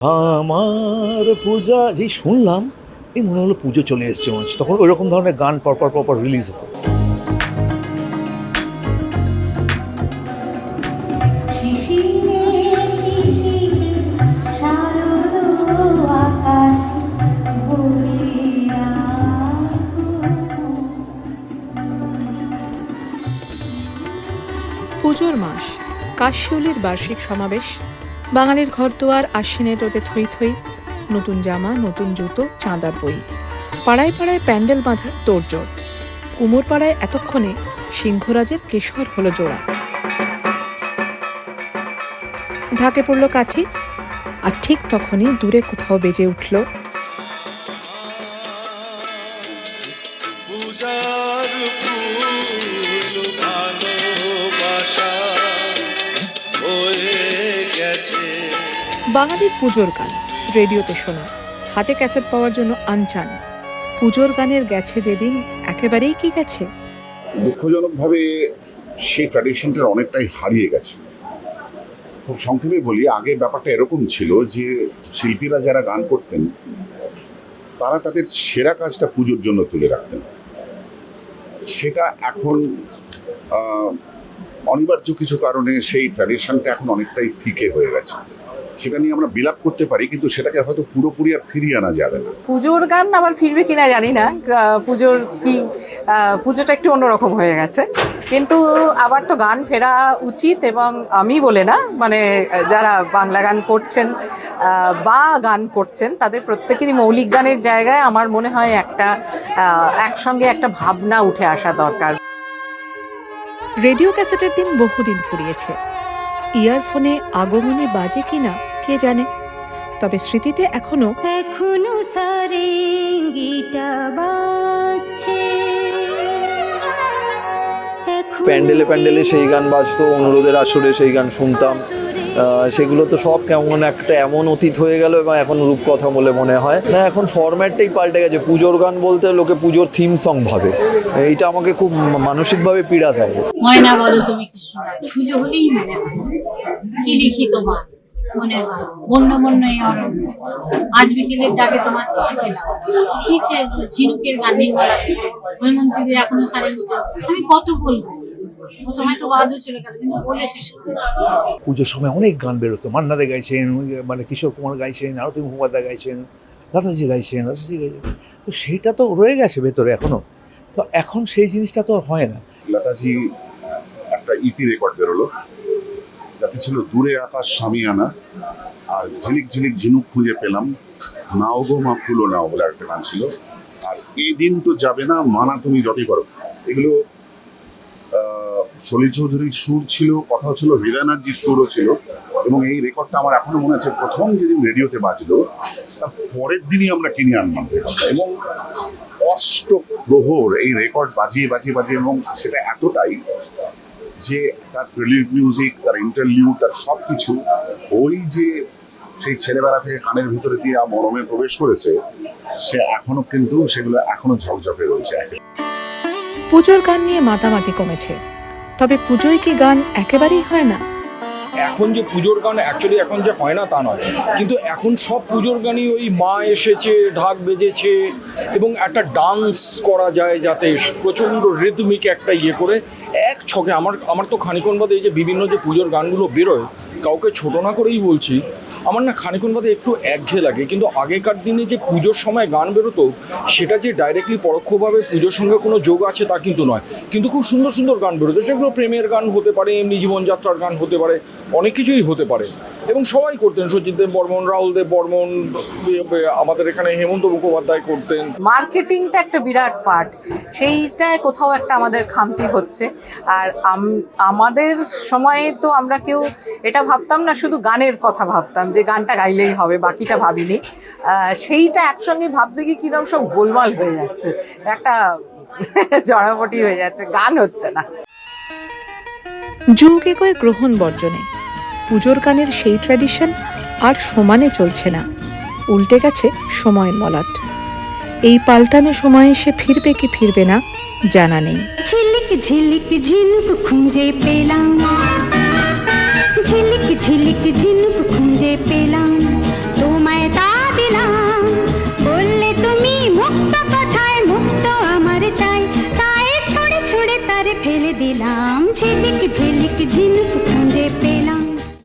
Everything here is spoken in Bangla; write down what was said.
আমার পূজা যেই শুনলাম। এই মনে হলো পুজো চলে এসছে মনে তখন ওইরকম ধরনের গান পরপর পরপর রিলিজ হতো। পুজোর মাস, কাশিউলির বার্ষিক সমাবেশ বাঙালির ঘরদুয়ার আশ্বিনের রোদে থই থই, নতুন জামা, নতুন জুতো, চাঁদার বই। পাড়ায় পাড়ায় প্যান্ডেল বাঁধার তোড়জোড়। কুমোর পাড়ায় এতক্ষণে সিংহরাজের কেশর হলো জোড়া। ঢাকে পড়ল কাঠি, আর ঠিক তখনই দূরে কোথাও বেজে উঠল গেছে বাঙালির পুজোর গান। রেডিওতে শোনা। হাতে ক্যাসেট পাওয়ার জন্য আনচান। পুজোর গানের গেছে যেদিন, একেবারেই কি গেছে? দুঃখজনকভাবে সেই ট্র্যাডিশনটা অনেকটাই হারিয়ে গেছে। খুব সংক্ষেপে বলি, আগে ব্যাপারটা এরকম ছিল যে, শিল্পীরা যারা গান করতেন, তারা তাদের সেরা কাজটা পুজোর জন্য তুলে রাখতেন। সেটা এখন অনিবার্য কিছু কারণে সেই ট্র্যাডিশনটা এখন অনেকটাই ফিকে হয়ে গেছে। সেটা নিয়ে আমরা বিলাপ করতে পারি কিন্তু সেটাকে হয়তো পুরোপুরি আর ফিরিয়ে আনা যাবে না। পুজোর গান আবার ফিরবে কিনা জানি না পুজোর কি পুজোটা একটু অন্যরকম হয়ে গেছে। কিন্তু আবার তো গান ফেরা উচিত এবং আমি বলে না মানে যারা বাংলা গান করছেন বা গান করছেন তাদের প্রত্যেকেরই মৌলিক গানের জায়গায় আমার মনে হয় একটা একসঙ্গে একটা ভাবনা উঠে আসা দরকার। রেডিও ক্যাসেটের দিন বহুদিন ফুরিয়েছে। ইয়ারফোনে আগমনে বাজে কিনা কে জানে? তবে স্মৃতিতে এখনও এখনও প্যান্ডেলে প্যান্ডেলে সেই গান বাজতো অনুরোধের আসরে সেই গান শুনতাম। সেগুলো তো সব কেমন একটা এমন অতীত হয়ে গেল এবং এখন রূপকথা বলে মনে হয়। না এখন ফরম্যাটটাই পাল্টে গেছে। পুজোর গান বলতে লোকে পুজোর থিম সং ভাবে। এইটা আমাকে খুব মানসিকভাবে পীড়া দেয়। ময়না বলো তুমি কৃষ্ণ পুজো হলেই মনে কি লিখি তোমার? মনে হয়। বন্য বন্য এই অরণ্য। আজ বিকেলের ডাকে তোমার চিঠি পেলাম। কি ঝিনুকের গানে এখনও সারের মতো আমি কত বলব। পুজোর সময় অনেক গান বেরোতো। মান্নাদে গাইছেন মানে কিশোর কুমার গাইছেন আরতি মুখোপাধ্যায় গাইছেন লতাজি গাইছেন লতাজি গাইছেন। তো সেটা তো রয়ে গেছে ভেতরে এখনও। তো এখন সেই জিনিসটা তো আর হয় না। লতাজি একটা ইপি রেকর্ড বেরোলো। যাতে ছিল দূরে আকাশ সামিয়ানা। আর ঝিলিক ঝিলিক ঝিনুক খুঁজে পেলাম। নাও গো মা ফুলো নাও বলে একটা গান ছিল। আর এই দিন তো যাবে না মানা তুমি যতই করো। এগুলো আহ, সলি চৌধুরীর সুর ছিল কথা ছিল হৃদয়নাথজির সুরও ছিল। এবং এই রেকর্ডটা আমার এখনও মনে আছে প্রথম যেদিন রেডিওতে বাজলো তার পরের দিনই আমরা কিনে আনলাম এবং অষ্ট প্রহর এই রেকর্ড বাজিয়ে বাজিয়ে বাজিয়ে এবং সেটা এতটাই যে তার প্রিলিউড মিউজিক তার ইন্টারলিউড তার সব কিছু ওই যে সেই ছেলেবেলা থেকে কানের ভিতরে দিয়ে মরমে প্রবেশ করেছে সে এখনও কিন্তু সেগুলো এখনও ঝকঝকে রয়েছে পুজোর গান নিয়ে মাতামাতি কমেছে তবে পুজোয় কি গান একেবারেই হয় না? এখন যে পুজোর গান অ্যাকচুয়ালি এখন যে হয় না তা নয় কিন্তু এখন সব পুজোর গানই ওই মা এসেছে ঢাক বেজেছে এবং একটা ডান্স করা যায় যাতে প্রচণ্ড রিদমিক একটা ইয়ে করে এক ছকে আমার আমার তো খানিকন বাদে এই যে বিভিন্ন যে পুজোর গানগুলো বেরোয়, কাউকে ছোট না করেই বলছি আমার না খানিকন বাদে একটু একঘেয়ে লাগে, কিন্তু আগেকার দিনে যে পুজোর সময় গান বেরোতো, সেটা যে ডাইরেক্টলি পরোক্ষভাবে পুজোর সঙ্গে কোনো যোগ আছে তা কিন্তু নয়। কিন্তু খুব সুন্দর সুন্দর গান বেরোতো, সেগুলো প্রেমের গান হতে পারে, এমনি জীবনযাত্রার গান হতে পারে, অনেক কিছুই হতে পারে। এবং সবাই করতেন, সচিন দেব বর্মন, রাহুল দেব বর্মন আমাদের এখানে হেমন্ত মুখোপাধ্যায় করতেন। মার্কেটিংটা একটা বিরাট পার্ট, সেইটায় কোথাও একটা আমাদের খামতি হচ্ছে। আর আমাদের সময়ে তো আমরা কেউ এটা ভাবতাম না, শুধু গানের কথা ভাবতাম। যে গানটা গাইলেই হবে বাকিটা ভাবিনি। আহ, সেইটা একসঙ্গে ভাবতে গিয়ে কিরম সব গোলমাল হয়ে যাচ্ছে। একটা জড়াপটি হয়ে যাচ্ছে গান হচ্ছে না। যুগে কয়ে গ্রহণ বর্জনে। পুজোর গানের সেই ট্র্যাডিশন আর সমানে চলছে না। উল্টে গেছে সময়ের মলাট। এই পাল্টানো সময়ে সে ফিরবে কি ফিরবে না জানা নেই। ঝিলিক ঝিলিক ঝিনুক খুঁজে পেলাম। ঝিলিক ঝিলিক ঝিনুক খুঁজে পেলাম, তোমায় তা দিলাম। বললে তুমি মুক্ত কথায় মুক্ত আমার চাই, তাই ছুঁড়ে ছুঁড়ে তার ফেলে দিলাম। ঝিলিক ঝিলিক ঝিনুক